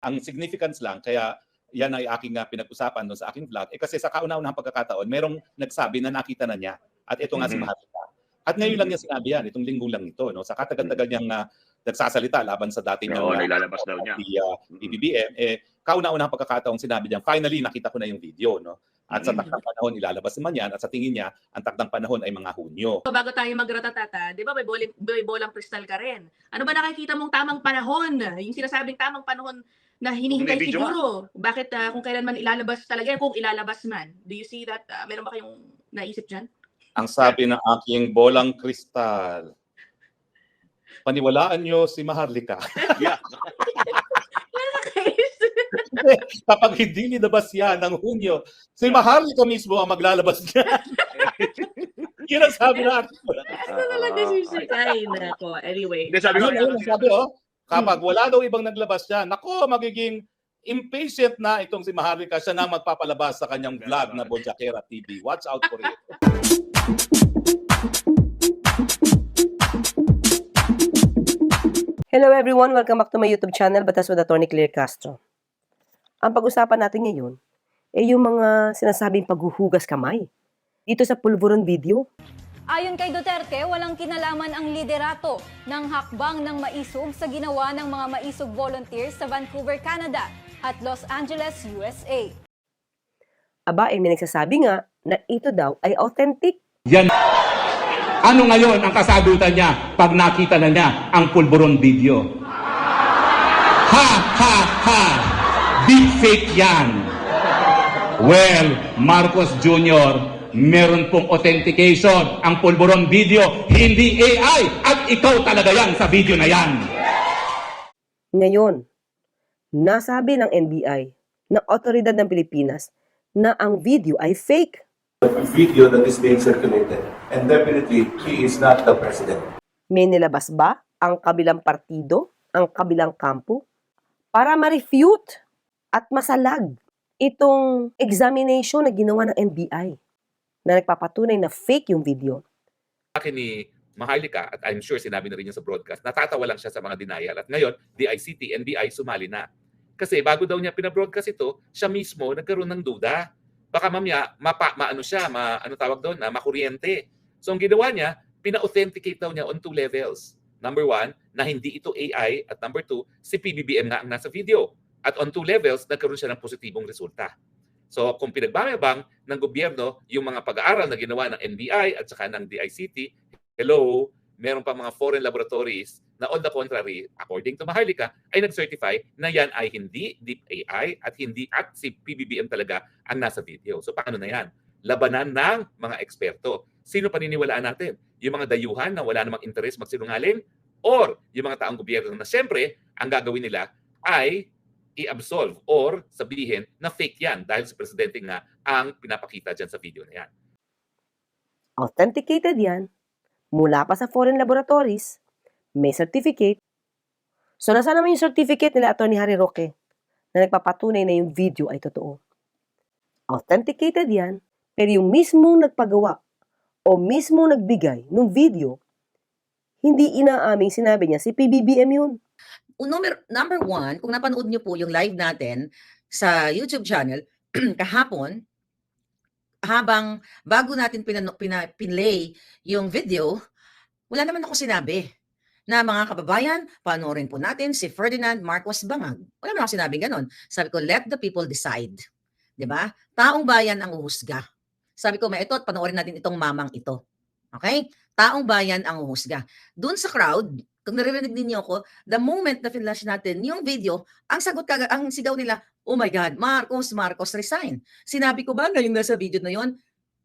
Ang significance lang, kaya yan ay aking uh, pinag-usapan no, sa aking vlog, eh kasi sa kauna-unahang pagkakataon, merong nagsabi na nakita na niya. At ito nga si Mhm. Maharlika. At ngayon lang niya sinabi yan, itong linggo lang ito. No? Sa katagal-tagal niyang uh, nagsasalita laban sa dati niyang Oo, uh, nilalabas daw niya. si, uh, BBM, eh, kauna-unahang pagkakataon sinabi niya, finally nakita ko na yung video. No? At sa Mhm. takdang panahon, ilalabas naman yan. At sa tingin niya, ang takdang panahon ay mga Hunyo. So, bago tayo magratatata, di ba may, boling, may bolang kristal ka rin? Ano ba nakikita mong tamang panahon? Yung sinasabing tamang panahon na hinihintay May video siguro. Bakit ah, kung kailan man ilalabas talaga, kung ilalabas man. Do you see that? Ah, meron ba kayong naisip dyan? Ang sabi ng aking bolang kristal, paniwalaan niyo si Maharlika. Yeah. Kapag hindi nilabas yan ng Hunyo, si Maharlika mismo ang maglalabas niya. Yun ang sabi ng bolang ano talaga si Shikay? Nako, anyway. Hindi, sabi ko, Ano yun ang sabi, oh? Kapag wala daw ibang naglabas yan, nako, magiging impatient na itong si Maharlika. Siya na magpapalabas sa kanyang vlog na Bonjakera TV. Watch out for it. Hello everyone, welcome back to my YouTube channel, Batas with Attorney Claire Castro. Ang pag-usapan natin ngayon ay yung mga sinasabing paghuhugas kamay dito sa pulburon video. Ayon kay Duterte, walang kinalaman ang liderato ng hakbang ng maisog sa ginawa ng mga maisog volunteers sa Vancouver, Canada at Los Angeles, USA. Aba, ay may nagsasabi nga na ito daw ay authentic. Yan. Ano ngayon ang kasagutan niya pag nakita na niya ang pulburon video? Ha, ha, ha! Deep fake yan! Well, Marcos Jr., meron pong authentication ang pulburon video, hindi AI! At ikaw talaga yan sa video na yan! Ngayon, nasabi ng NBI, ng otoridad ng Pilipinas, na ang video ay fake. video that is being circulated. And definitely, he is not the president. May nilabas ba ang kabilang partido, ang kabilang kampo, para ma-refute at masalag itong examination na ginawa ng NBI na nagpapatunay na fake yung video. akin ni Maharlika, at I'm sure sinabi na rin niya sa broadcast, natatawa lang siya sa mga denial. At ngayon, DICT, NBI, sumali na. Kasi bago daw niya pinabroadcast ito, siya mismo nagkaroon ng duda. Baka mamaya, mapa, maano siya, ma, ano tawag doon, na makuryente. So ang ginawa niya, pina-authenticate daw niya on two levels. Number one, na hindi ito AI. At number two, si PBBM nga ang nasa video. At on two levels, nagkaroon siya ng positibong resulta. So kung pinagmamayabang ng gobyerno yung mga pag-aaral na ginawa ng NBI at saka ng DICT, hello, meron pa mga foreign laboratories na on the contrary, according to Maharlika, ay nag-certify na yan ay hindi deep AI at hindi at si PBBM talaga ang nasa video. So paano na yan? Labanan ng mga eksperto. Sino paniniwalaan natin? Yung mga dayuhan na wala namang interes magsinungaling? Or yung mga taong gobyerno na siyempre, ang gagawin nila ay i-absolve or sabihin na fake yan dahil si Presidente nga ang pinapakita dyan sa video na yan. Authenticated yan, mula pa sa foreign laboratories, may certificate. So, nasa naman yung certificate nila Atty. Harry Roque na nagpapatunay na yung video ay totoo. Authenticated yan, pero yung mismong nagpagawa o mismong nagbigay ng video, hindi inaaming sinabi niya si PBBM yun. Number, number one, kung napanood niyo po yung live natin sa YouTube channel kahapon, habang bago natin pinano, pina, pinlay yung video, wala naman ako sinabi na mga kababayan, panoorin po natin si Ferdinand Marcos Bangag. Wala naman ako sinabing ganon. Sabi ko, let the people decide. ba? Taong bayan ang uhusga. Sabi ko, may ito at panoorin natin itong mamang ito. Okay? Taong bayan ang uhusga. Doon sa crowd, kung naririnig ninyo ako, the moment na flash natin yung video, ang sagot kaga, ang sigaw nila, oh my God, Marcos, Marcos resign. Sinabi ko ba na yung nasa video na yon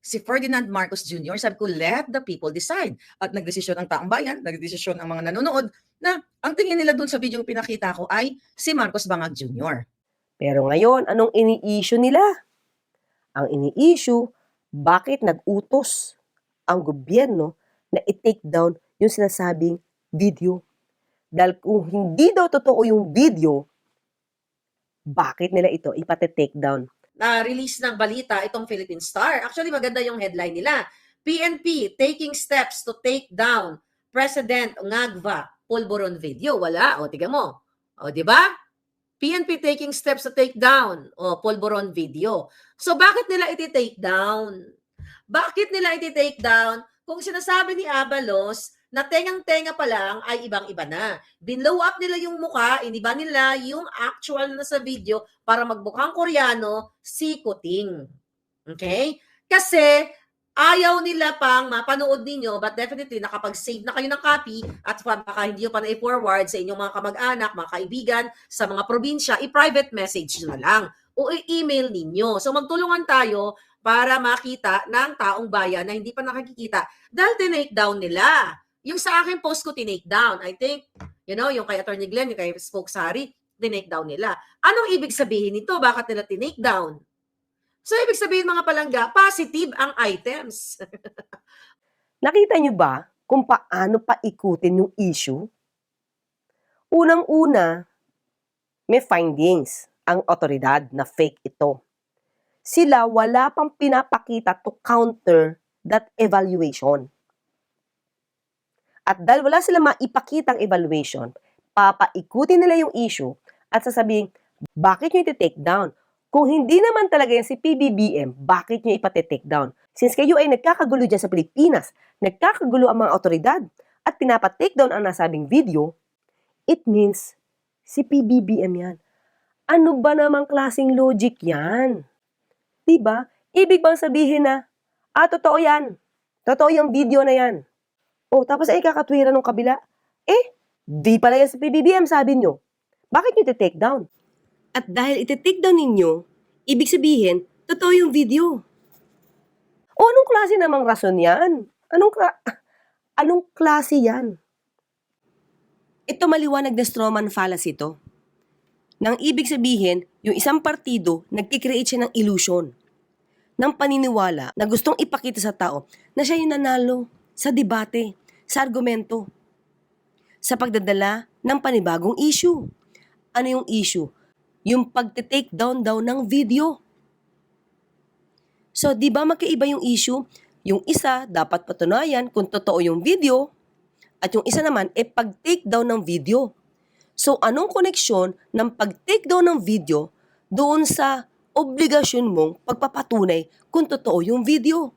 si Ferdinand Marcos Jr., sabi ko, let the people decide. At nagdesisyon ang taong bayan, nagdesisyon ang mga nanonood, na ang tingin nila doon sa video yung pinakita ko ay si Marcos Bangag Jr. Pero ngayon, anong ini-issue nila? Ang ini-issue, bakit nag-utos ang gobyerno na i-take down yung sinasabing video? Dahil kung hindi daw totoo yung video, bakit nila ito ipate-take down? na release ng balita itong Philippine Star. Actually, maganda yung headline nila. PNP taking steps to take down President Ngagva Pulburon video. Wala. O, tiga mo. O, di ba? PNP taking steps to take down o Polvoron video. So bakit nila iti-take down? Bakit nila iti-take down kung sinasabi ni Abalos na tengang-tenga pa lang ay ibang-iba na. Binlow up nila yung mukha, hindi ba nila yung actual na sa video para magbukhang koreano, si Kuting. Okay? Kasi ayaw nila pang mapanood ninyo but definitely nakapag-save na kayo ng copy at baka hindi nyo pa na-forward sa inyong mga kamag-anak, mga kaibigan sa mga probinsya, i-private message na lang o i-email ninyo. So magtulungan tayo para makita ng taong bayan na hindi pa nakikita dahil tinake down nila. Yung sa akin post ko tinake down. I think, you know, yung kay Attorney Glenn, yung kay Spoke Sari, tinake down nila. Anong ibig sabihin nito? Bakit nila tinake down? So, ibig sabihin mga palangga, positive ang items. Nakita niyo ba kung paano paikutin yung issue? Unang-una, may findings ang otoridad na fake ito. Sila wala pang pinapakita to counter that evaluation. At dahil wala sila maipakitang evaluation, papaikutin nila yung issue at sasabihin, bakit nyo iti-take down? Kung hindi naman talaga yan si PBBM, bakit nyo ipati-take down? Since kayo ay nagkakagulo dyan sa Pilipinas, nagkakagulo ang mga otoridad, at pinapa-take down ang nasabing video, it means si PBBM yan. Ano ba namang klaseng logic yan? Diba? Ibig bang sabihin na, ah, totoo yan. Totoo yung video na yan. Oh, tapos ay kakatwiran ng kabila. Eh, di pala yan sa PBBM, sabi nyo. Bakit nyo iti-take down? At dahil iti-take down ninyo, ibig sabihin, totoo yung video. O anong klase namang rason yan? Anong, kla- anong klase yan? Ito maliwanag na strawman fallacy to. Nang ibig sabihin, yung isang partido, nagkikreate siya ng illusion. Ng paniniwala na gustong ipakita sa tao na siya yung nanalo sa debate, sa argumento, sa pagdadala ng panibagong issue. Ano yung issue? Yung pagte-take down daw ng video. So, di ba magkaiba yung issue? Yung isa, dapat patunayan kung totoo yung video, at yung isa naman, e pag-take down ng video. So, anong koneksyon ng pag-take down ng video doon sa obligasyon mong pagpapatunay kung totoo yung video?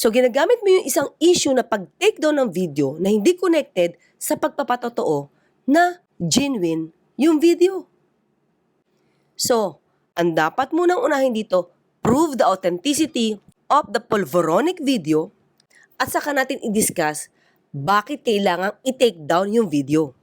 So, ginagamit mo yung isang issue na pag-take down ng video na hindi connected sa pagpapatotoo na genuine yung video. So, ang dapat munang unahin dito, prove the authenticity of the pulveronic video at saka natin i-discuss bakit kailangang i-take down yung video.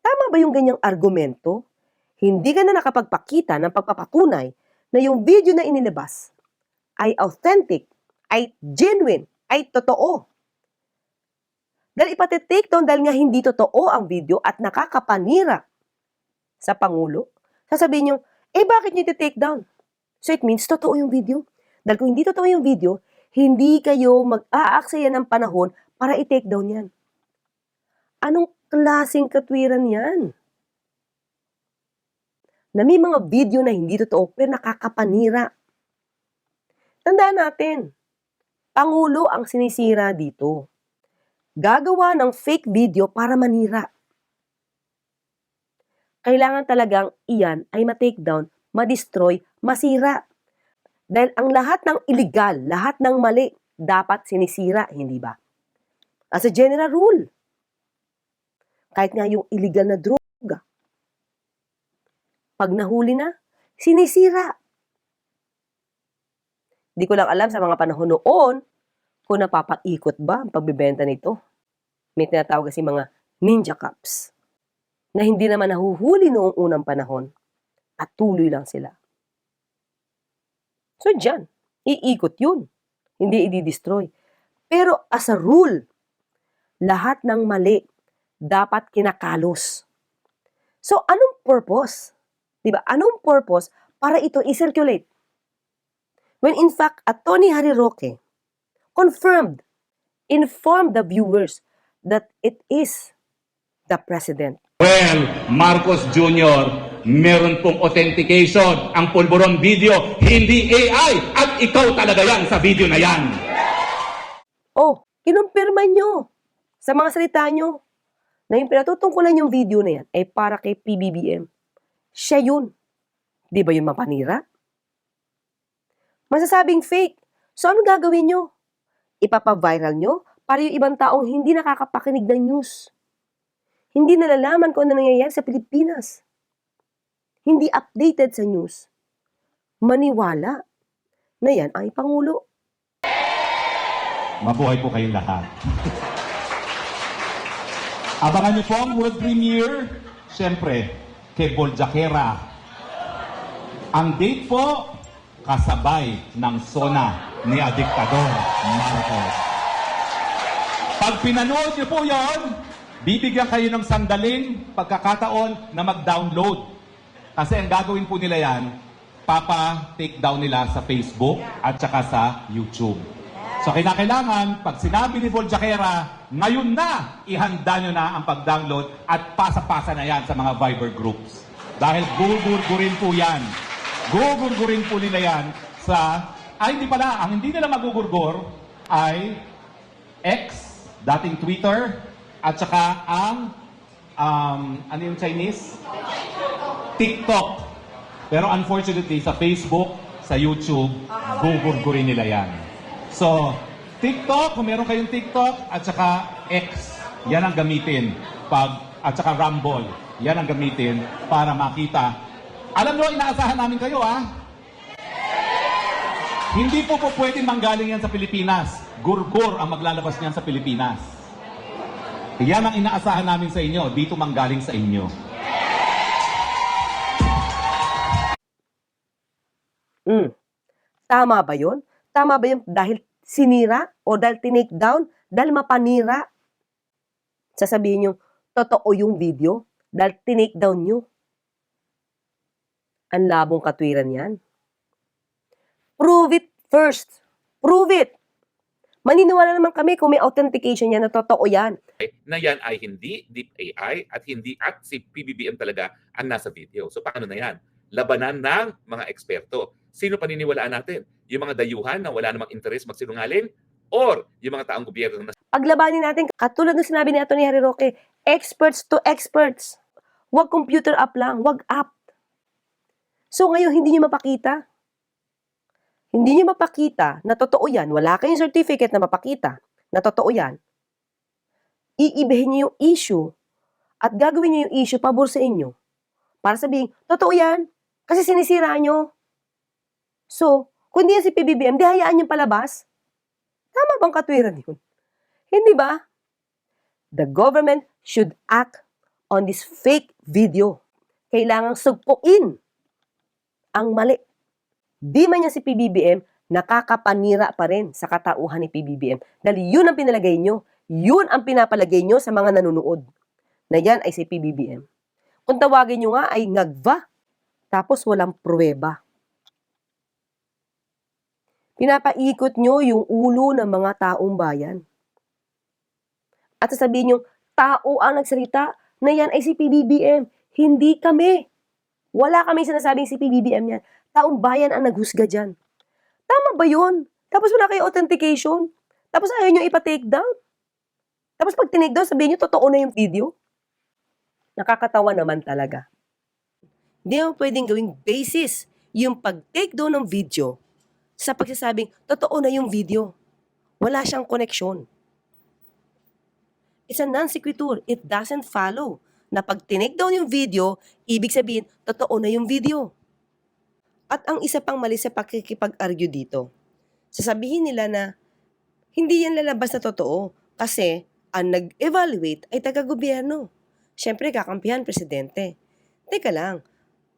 Tama ba yung ganyang argumento? Hindi ka na nakapagpakita ng pagpapatunay na yung video na inilabas ay authentic, ay genuine, ay totoo. Dahil ipati-take down dahil nga hindi totoo ang video at nakakapanira sa Pangulo, sasabihin nyo, eh bakit nyo take down? So it means totoo yung video. Dahil kung hindi totoo yung video, hindi kayo mag-aaksaya ng panahon para i-take down yan. Anong klaseng katwiran yan? Na may mga video na hindi totoo pero nakakapanira. Tandaan natin, Pangulo ang sinisira dito. Gagawa ng fake video para manira. Kailangan talagang iyan ay ma-take down, ma-destroy, masira. Dahil ang lahat ng illegal, lahat ng mali, dapat sinisira, hindi ba? As a general rule. Kahit nga yung illegal na droga. Pag nahuli na, sinisira. Di ko lang alam sa mga panahon noon kung napapaikot ba ang pagbibenta nito. May tinatawag kasi mga ninja cups na hindi naman nahuhuli noong unang panahon at tuloy lang sila. So dyan, iikot yun. Hindi i-destroy. Pero as a rule, lahat ng mali dapat kinakalos. So anong purpose? 'Di ba? Anong purpose para ito i-circulate? When in fact, Attorney Harry Roque confirmed, informed the viewers that it is the president Well, Marcos Jr., meron pong authentication ang pulburon video, hindi AI. At ikaw talaga yan sa video na yan. Oh, kinumpirma nyo sa mga salita nyo na yung pinatutungkulan yung video na yan ay para kay PBBM. Siya yun. Di ba yun mapanira? Masasabing fake. So ano gagawin nyo? Ipapa-viral nyo para yung ibang taong hindi nakakapakinig ng news. Hindi nalalaman kung ano nangyayari sa Pilipinas. Hindi updated sa news. Maniwala na yan ang ipangulo. Mabuhay po kayong lahat. Abangan niyo po ang world premiere, siyempre, kay Boljakera. Ang date po, kasabay ng SONA ni Adiktador Marcos. Pag pinanood niyo po yon, bibigyan kayo ng sandaling pagkakataon na mag-download. Kasi ang gagawin po nila yan, papa-take down nila sa Facebook at saka sa YouTube. So kinakailangan, pag sinabi ni Boljakera, ngayon na, ihanda nyo na ang pag-download at pasa-pasa na yan sa mga Viber groups. Dahil gugurgurin po yan. Gugurgurin po nila yan sa, ay hindi pala, ang hindi nila magugurgur ay X, dating Twitter, at saka ang, um, ano yung Chinese? TikTok. Pero unfortunately, sa Facebook, sa YouTube, gugurgurin nila yan. So, TikTok, kung meron kayong TikTok, at saka X, yan ang gamitin. Pag, at saka Rumble, yan ang gamitin para makita. Alam nyo, inaasahan namin kayo, ah. Hindi po po pwedeng manggaling yan sa Pilipinas. Gurgur ang maglalabas niyan sa Pilipinas. Yan ang inaasahan namin sa inyo. Dito manggaling sa inyo. Mm. Tama ba yun? Tama ba yun dahil sinira o dahil tinake down? Dahil mapanira? Sasabihin nyo, totoo yung video dahil tinake down nyo. Ang labong katwiran yan. Prove it first. Prove it. Maniniwala naman kami kung may authentication yan na totoo yan. na yan ay hindi deep AI at hindi at si PBBM talaga ang nasa video. So paano na yan? Labanan ng mga eksperto. Sino paniniwalaan natin? Yung mga dayuhan na wala namang interes magsinungaling? Or yung mga taong gobyerno na Paglabanin natin, katulad ng sinabi ni Atty. Harry Roque, experts to experts. Huwag computer app lang, huwag app. So ngayon, hindi nyo mapakita. Hindi nyo mapakita na totoo yan. Wala kayong certificate na mapakita na totoo yan. Iibahin nyo yung issue at gagawin nyo yung issue pabor sa inyo. Para sabihin, totoo yan. Kasi sinisira nyo. So, kung hindi yan si PBBM, di hayaan nyo palabas. Tama bang katwiran yun? Hindi ba? The government should act on this fake video. Kailangang sugpuin ang mali. Di man niya si PBBM, nakakapanira pa rin sa katauhan ni PBBM. Dahil yun ang pinalagay nyo. Yun ang pinapalagay nyo sa mga nanonood. Na yan ay si PBBM. Kung tawagin nyo nga ay ngagva. Tapos walang pruweba. Pinapaikot nyo yung ulo ng mga taong bayan. At sasabihin nyo, tao ang nagsalita na yan ay si PBBM. Hindi kami. Wala kami sinasabing si PBBM yan. Taong bayan ang naghusga dyan. Tama ba yun? Tapos wala kayo authentication. Tapos ayaw nyo ipa-take down. Tapos pag tinake down, sabihin nyo, totoo na yung video. Nakakatawa naman talaga. Hindi mo pwedeng gawing basis yung pag-take down ng video sa pagsasabing, totoo na yung video. Wala siyang connection. It's a non sequitur. It doesn't follow na pag tinake down yung video, ibig sabihin, totoo na yung video. At ang isa pang mali sa pakikipag-argue dito, sasabihin nila na hindi yan lalabas na totoo kasi ang nag-evaluate ay taga-gobyerno. Siyempre, kakampihan, presidente. Teka lang.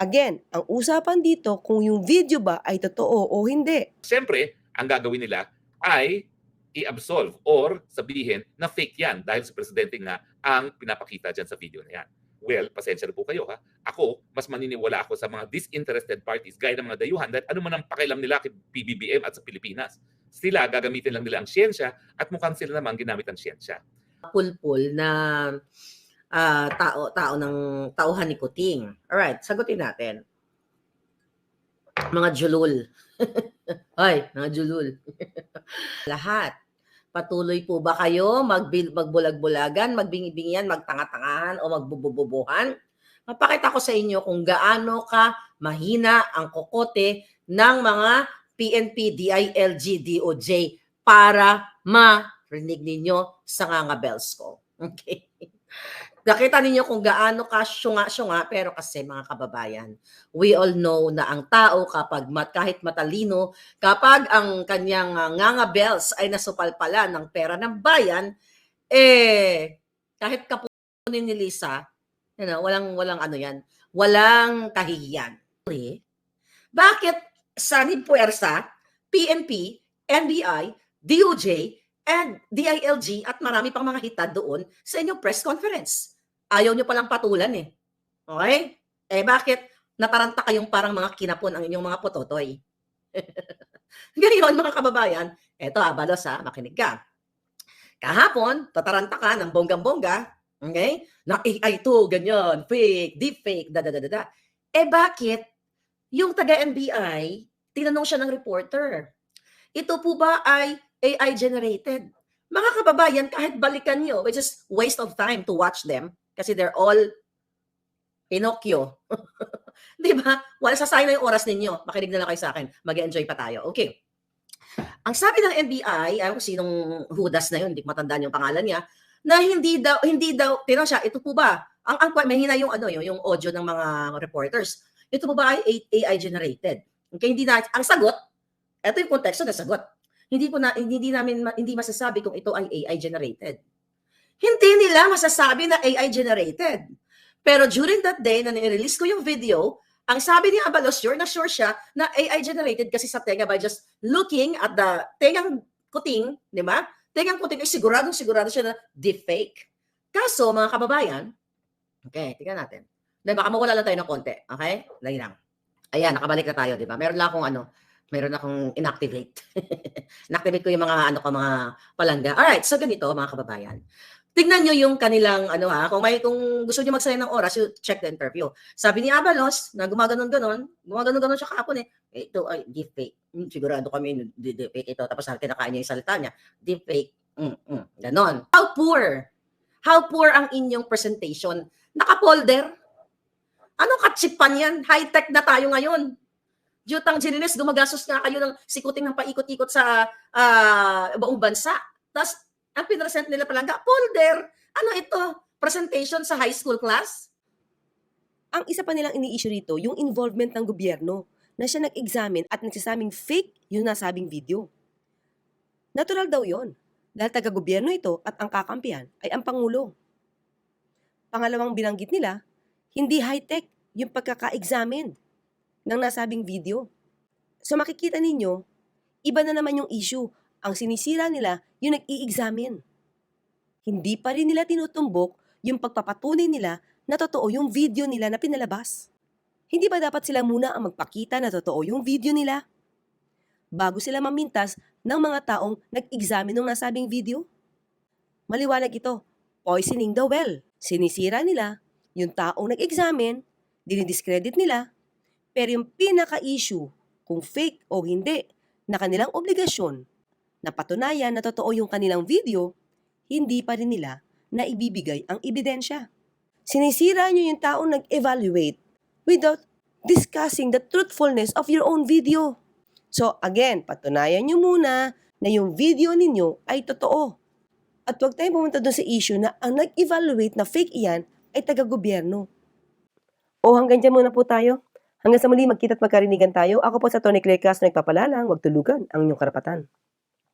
Again, ang usapan dito kung yung video ba ay totoo o hindi. Siyempre, ang gagawin nila ay i-absolve or sabihin na fake yan dahil si Presidente nga ang pinapakita dyan sa video na yan. Well, pasensya na po kayo ha. Ako, mas maniniwala ako sa mga disinterested parties gaya ng mga dayuhan dahil ano man ang pakialam nila kay PBBM at sa Pilipinas. Sila, gagamitin lang nila ang siyensya at mukhang sila naman ginamit ang siyensya. pulpul na ah, tao tao ng tauhan ni Kuting. Alright, sagutin natin. Mga julul. Ay, mga julul. Lahat. Patuloy po ba kayo magbil, magbulag-bulagan, magbingi-bingian, magtanga-tangahan o magbubububuhan? Mapakita ko sa inyo kung gaano ka mahina ang kokote ng mga PNP, DILG, DOJ para marinig ninyo sa nga bells ko. Okay? Nakita ninyo kung gaano ka syunga-syunga, pero kasi mga kababayan, we all know na ang tao kapag mat, kahit matalino, kapag ang kanyang uh, nganga bells ay nasupalpala ng pera ng bayan, eh, kahit kapunin ni Lisa, you know, walang, walang ano yan, walang kahihiyan. Bakit Sanib Puersa, PNP, NBI, DOJ, and DILG at marami pang mga hitad doon sa inyong press conference? Ayaw nyo palang patulan eh. Okay? Eh bakit nataranta kayong parang mga kinapon ang inyong mga pototoy? Ngayon mga kababayan, eto abalos ha, makinig ka. Kahapon, tataranta ka ng bonggang-bongga, okay? Na AI to, ganyan, fake, deep fake, da da da da. Eh bakit yung taga-NBI, tinanong siya ng reporter, ito po ba ay AI generated? Mga kababayan, kahit balikan nyo, which is waste of time to watch them, kasi they're all Pinocchio. Di ba? Wala sasayang na yung oras ninyo. Makinig na lang kayo sa akin. Mag-enjoy pa tayo. Okay. Ang sabi ng NBI, ayaw ko sinong hudas na yun, hindi ko matandaan yung pangalan niya, na hindi daw, hindi daw, tinanong siya, ito po ba, ang, ang mahina yung ano yung, yung audio ng mga reporters, ito po ba ay AI generated? Okay, hindi na, ang sagot, ito yung konteksto na sagot. Hindi ko na, hindi namin, ma- hindi masasabi kung ito ay AI generated. Hindi nila masasabi na AI generated. Pero during that day na nirelease ko yung video, ang sabi ni Abalos, sure na sure siya na AI generated kasi sa tenga by just looking at the tengang kuting, di ba? Tengang kuting ay siguradong sigurado siya na deepfake. Kaso, mga kababayan, okay, tingnan natin. Dahil baka mawala lang tayo ng konti, okay? Lagi lang. Ayan, nakabalik na tayo, di ba? Meron lang akong ano, meron akong inactivate. inactivate ko yung mga ano ko, mga palangga. Alright, so ganito, mga kababayan. Tingnan nyo yung kanilang ano ha, kung may kung gusto niyo magsayang ng oras, you check the interview. Sabi ni Abalos na gumaganon-ganon, gumaganon-ganon siya kahapon eh. eh, Ito ay deepfake. Hmm, sigurado kami di- deepfake ito. Tapos kinakain niya yung salita niya, deepfake. Mm, mm, ganon. How poor? How poor ang inyong presentation? Naka-folder? Anong katsipan yan? High-tech na tayo ngayon. Jutang Ginilis, gumagastos nga kayo ng sikuting ng paikot-ikot sa ah, buong bansa. Tapos ang pinresent nila palangga, folder. Ano ito? Presentation sa high school class? Ang isa pa nilang ini-issue rito, yung involvement ng gobyerno na siya nag-examine at nagsasabing fake yung nasabing video. Natural daw yon dahil taga-gobyerno ito at ang kakampihan ay ang Pangulo. Pangalawang binanggit nila, hindi high-tech yung pagkaka-examine ng nasabing video. So makikita ninyo, iba na naman yung issue. Ang sinisira nila yung nag-i-examine. Hindi pa rin nila tinutumbok yung pagpapatunay nila na totoo yung video nila na pinalabas. Hindi ba dapat sila muna ang magpakita na totoo yung video nila? Bago sila mamintas ng mga taong nag-examine ng nasabing video? Maliwanag ito, poisoning the well. Sinisira nila yung taong nag-examine, dinidiscredit nila, pero yung pinaka-issue, kung fake o hindi, na kanilang obligasyon na patunayan na totoo yung kanilang video, hindi pa rin nila na ibibigay ang ebidensya. Sinisira nyo yung taong nag-evaluate without discussing the truthfulness of your own video. So again, patunayan nyo muna na yung video ninyo ay totoo. At huwag tayong pumunta doon sa issue na ang nag-evaluate na fake iyan ay taga-gobyerno. O hanggang dyan muna po tayo. Hanggang sa muli magkita at magkarinigan tayo. Ako po sa Tony Claire Castro nagpapalalang, huwag tulugan ang inyong karapatan.